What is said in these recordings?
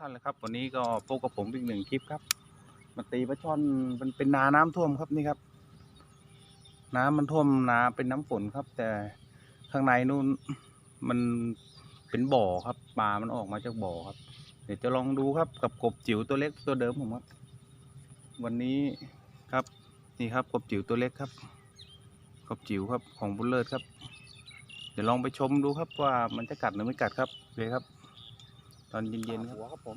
ท่านเลยครับ วันนี้ก็พบกับผมอีกหนึ่งคลิปครับมาตีปลาช่อนมันเป็นนาน้ำท่วมครับนี่ครับ น้ำมันท่วมนาเป็นน้ำฝนครับ แต่ข้างในนู่นมันเป็นบ่อครับปลามันออกมาจากบ่อครับ เดี๋ยวจะลองดูครับกับกบจิ๋วตัวเล็กตัวเดิมผมครับ วันนี้ครับนี่ครับกบจิ๋วตัวเล็กครับกบจิ๋วครับของบุญเลิศครับ เดี๋ยวลองไปชมดูครับว่ามันจะกัดหรือไม่กัดครับเลยครับ ตอนเย็นๆครับ หัวครับผม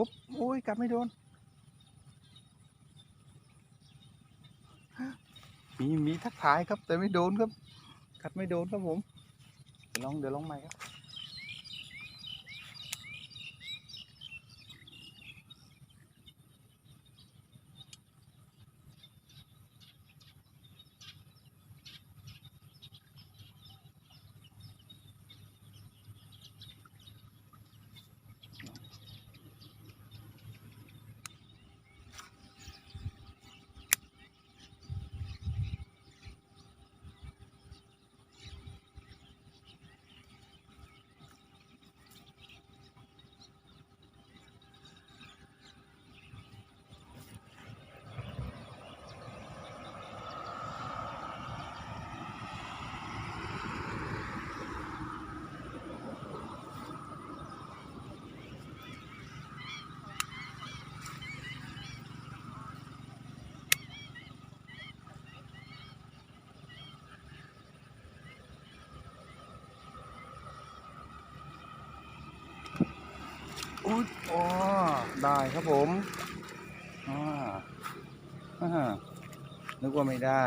ปุ๊บโอ้ยกัดไม่โดนมีมีทักทายครับ แต่ไม่โดนครับกัดไม่โดนครับผมเดี๋ยวลองเดี๋ยวลองใหม่ครับ อุ้ยอ๋อได้ครับผมอ่าอ่านึกว่าไม่ได้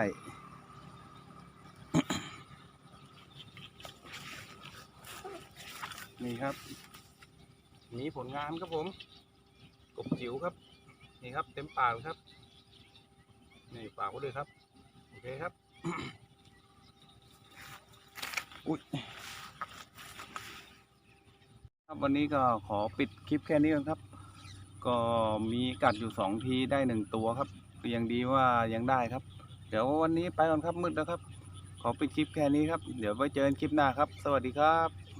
นี่ครับ นี่ผลงานครับผม กบจิ๋วครับ นี่ครับ เต็มปากเลยครับ นี่ปากก็เลยครับ โอเคครับ อุ้ย ครับวันนี้ก็ขอปิดคลิปแค่นี้ก่อนครับ ก็มีกัดอยู่สองทีได้หนึ่งตัวครับยังดีว่ายังได้ครับ เดี๋ยววันนี้ไปก่อนครับมืดแล้วครับ ขอปิดคลิปแค่นี้ครับ เดี๋ยวไว้เจอกันคลิปหน้าครับ สวัสดีครับ